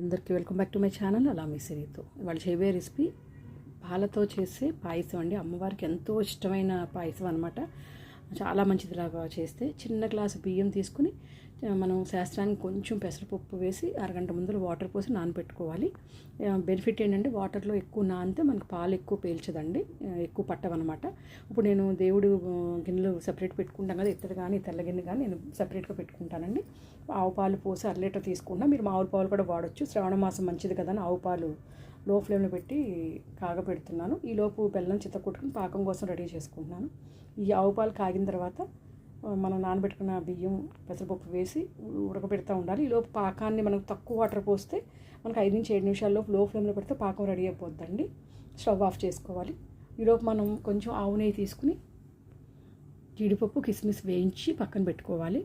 అందరికీ welcome back to my channel. అలా మీ సిరితో. ఇవాళ చేయబోయే రెసిపీ పాలతో చేసే పాయసం అండి. అమ్మవారికి ఎంతో ఇష్టమైన పాయసం అనమాట చాలా మంచిదిలాగా చేస్తే చిన్న గ్లాసు బియ్యం తీసుకుని మనం శాస్త్రానికి కొంచెం పెసరపప్పు వేసి అరగంట ముందర వాటర్ పోసి నానబెట్టుకోవాలి బెనిఫిట్ ఏంటంటే వాటర్లో ఎక్కువ నానితే మనకు పాలు ఎక్కువ పీల్చదండి. ఎక్కువ పట్టవన్నమాట ఇప్పుడు నేను దేవుడు గిన్నెలు సపరేట్ పెట్టుకుంటాం కదా ఇత్తడి కానీ తెల్ల గిన్నె కానీ నేను సపరేట్గా పెట్టుకుంటానండి. ఆవు పాలు పోసి అర లీటర్ తీసుకుంటా మీరు మామూలు పాలు కూడా వాడచ్చు. శ్రావణ మాసం మంచిది కదా అని ఆవు పాలు లో ఫ్లేమ్లో పెట్టి కాగపెడుతున్నాను. ఈలోపు బెల్లం చిత్త కొట్టుకుని పాకం కోసం రెడీ చేసుకుంటున్నాను. ఈ ఆవు పాలు కాగిన తర్వాత మనం నానబెట్టుకున్న బియ్యం పెసరపప్పు వేసి ఉడకబెడతా ఉండాలి. ఈ లోపు పాకాన్ని మనకు తక్కువ వాటర్ పోస్తే మనకు ఐదు నుంచి ఏడు నిమిషాల్లో లో ఫ్లేమ్లో పెడితే పాకం రెడీ అయిపోద్దండి. స్టవ్ ఆఫ్ చేసుకోవాలి. ఈలోపు మనం కొంచెం ఆవు నెయ్యి తీసుకుని జీడిపప్పు కిస్మిస్ వేయించి పక్కన పెట్టుకోవాలి.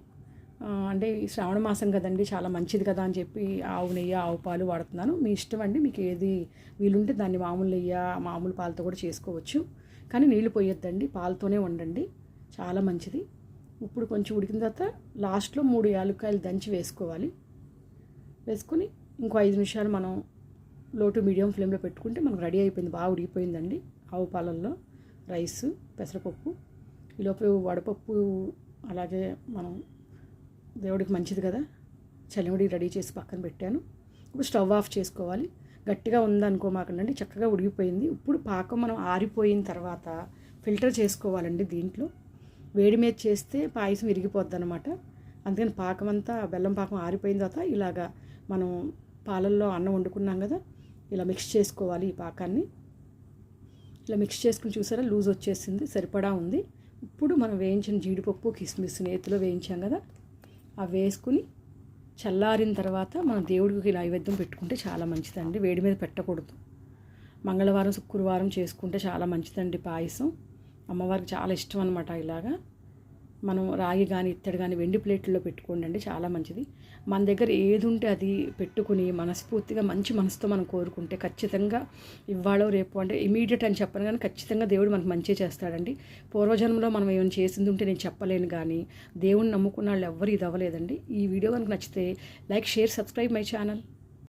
అంటే ఈ శ్రావణ మాసం కదండి చాలా మంచిది కదా అని చెప్పి ఆవు నెయ్యి ఆవు పాలు వాడుతున్నాను. మీ ఇష్టం అండి మీకు ఏది వీలుంటే దాన్ని మామూలు నెయ్యి మామూలు పాలతో కూడా చేసుకోవచ్చు. కానీ నీళ్ళు పోయొద్దండి పాలతోనే వండండి చాలా మంచిది. ఇప్పుడు కొంచెం ఉడికిన తర్వాత లాస్ట్లో మూడు యాలుక్కాయలు దంచి వేసుకోవాలి. వేసుకుని ఇంకో ఐదు నిమిషాలు మనం లో టు మీడియం ఫ్లేమ్లో పెట్టుకుంటే మనకు రెడీ అయిపోయింది బాగా ఉడికిపోయిందండి ఆవు పాలల్లో. రైస్ పెసరపప్పు ఈలోపు వడపప్పు అలాగే మనం దేవుడికి మంచిది కదా? చలిముడి రెడీ చేసి పక్కన పెట్టాను. ఇప్పుడు స్టవ్ ఆఫ్ చేసుకోవాలి. గట్టిగా ఉందనుకోమాకండి చక్కగా ఉడిగిపోయింది. ఇప్పుడు పాకం మనం ఆరిపోయిన తర్వాత ఫిల్టర్ చేసుకోవాలండి దీంట్లో. వేడి మీద చేస్తే పాయసం విరిగిపోద్ది అనమాట అందుకని పాకం అంతా బెల్లం పాకం ఆరిపోయిన తర్వాత ఇలాగా మనం పాలల్లో అన్నం వండుకున్నాం కదా ఇలా మిక్స్ చేసుకోవాలి ఈ పాకాన్ని. ఇలా మిక్స్ చేసుకుని చూసారా? లూజ్ వచ్చేసింది. సరిపడా ఉంది. ఇప్పుడు మనం వేయించిన జీడిపప్పు కిస్మిస్ నేతిలో వేయించాం కదా అవి వేసుకుని చల్లారిన తర్వాత మన దేవుడికి నైవేద్యం పెట్టుకుంటే చాలా మంచిదండి. వేడి మీద పెట్టకూడదు. మంగళవారం శుక్రవారం చేసుకుంటే చాలా మంచిదండి పాయసం. అమ్మవారికి చాలా ఇష్టం అనమాట ఇలాగా. మనం రాగి కానీ ఇత్తడి కానీ వెండి ప్లేట్లలో పెట్టుకోండి అండి చాలా మంచిది. మన దగ్గర ఏది ఉంటే అది పెట్టుకుని మనస్ఫూర్తిగా మంచి మనసుతో మనం కోరుకుంటే ఖచ్చితంగా ఇవ్వాలో రేపు అంటే ఇమీడియట్ అని చెప్పను కానీ ఖచ్చితంగా దేవుడు మనకు మంచి చేస్తాడండి. పూర్వజన్మలో మనం ఏమైనా చేసింది ఉంటే నేను చెప్పలేను కానీ దేవుడిని నమ్ముకున్న వాళ్ళు ఎవ్వరు ఇది అవ్వలేదండి. ఈ వీడియో కనుక నచ్చితే like share subscribe my channel.